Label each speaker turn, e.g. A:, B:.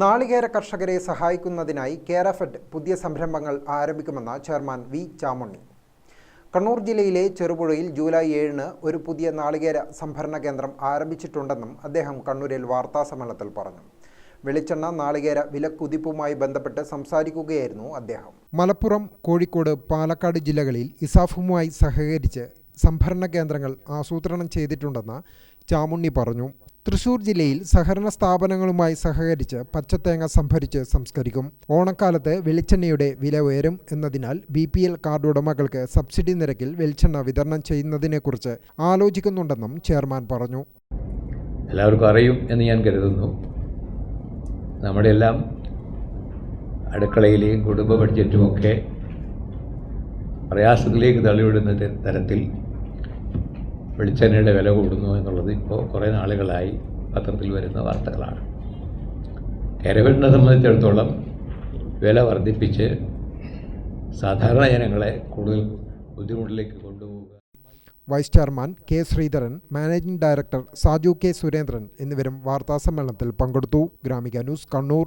A: നാളികേര കർഷകരെ സഹായിക്കുന്നതിനായി കേരഫെഡ് പുതിയ സംരംഭങ്ങൾ ആരംഭിക്കുമെന്ന് ചെയർമാൻ വി ചാമുണ്ണി. കണ്ണൂർ ജില്ലയിലെ ചെറുപുഴയിൽ ജൂലൈ ഏഴിന് ഒരു പുതിയ നാളികേര സംഭരണ കേന്ദ്രം ആരംഭിച്ചിട്ടുണ്ടെന്നും അദ്ദേഹം കണ്ണൂരിൽ വാർത്താസമ്മേളനത്തിൽ പറഞ്ഞു. വെളിച്ചെണ്ണ നാളികേര വിലക്കുതിപ്പുമായി ബന്ധപ്പെട്ട് സംസാരിക്കുകയായിരുന്നു അദ്ദേഹം. മലപ്പുറം കോഴിക്കോട് പാലക്കാട് ജില്ലകളിൽ ഇസാഫുമായി സഹകരിച്ച് സംഭരണ കേന്ദ്രങ്ങൾ ആസൂത്രണം ചെയ്തിട്ടുണ്ടെന്ന് ചാമുണ്ണി പറഞ്ഞു. തൃശൂർ ജില്ലയിൽ സഹകരണ സ്ഥാപനങ്ങളുമായി സഹകരിച്ച് പച്ചത്തേങ്ങ സംഭരിച്ച് സംസ്കരിക്കും. ഓണക്കാലത്ത് വെളിച്ചെണ്ണയുടെ വില ഉയരും എന്നതിനാൽ ബി പി എൽ കാർഡ് ഉടമകൾക്ക് സബ്സിഡി നിരക്കിൽ വെളിച്ചെണ്ണ വിതരണം ചെയ്യുന്നതിനെക്കുറിച്ച് ആലോചിക്കുന്നുണ്ടെന്നും ചെയർമാൻ പറഞ്ഞു.
B: എല്ലാവർക്കും അറിയും എന്ന് ഞാൻ കരുതുന്നു. നമ്മുടെ എല്ലാം അടുക്കളയിലെയും കുടുംബ ബഡ്ജറ്റുമൊക്കെ പ്രയാസത്തിലേക്ക് തള്ളിവിടുന്ന തരത്തിൽ വെളിച്ചെണ്ണയുടെ വില കൂടുന്നു എന്നുള്ളത് ഇപ്പോൾ കുറേ നാളുകളായി പത്രത്തിൽ വരുന്ന വാർത്തകളാണ്. കരവെണ്ണ സംബന്ധിച്ചിടത്തോളം വില വർദ്ധിപ്പിച്ച് സാധാരണ ജനങ്ങളെ കൂടുതൽ ബുദ്ധിമുട്ടിലേക്ക് കൊണ്ടുപോകുക
A: vice chairman K Sreedharan managing director Saju K Surendran എന്നിവരും വാർത്താസമ്മേളനത്തിൽ പങ്കെടുത്തു. Gramika news Kannur.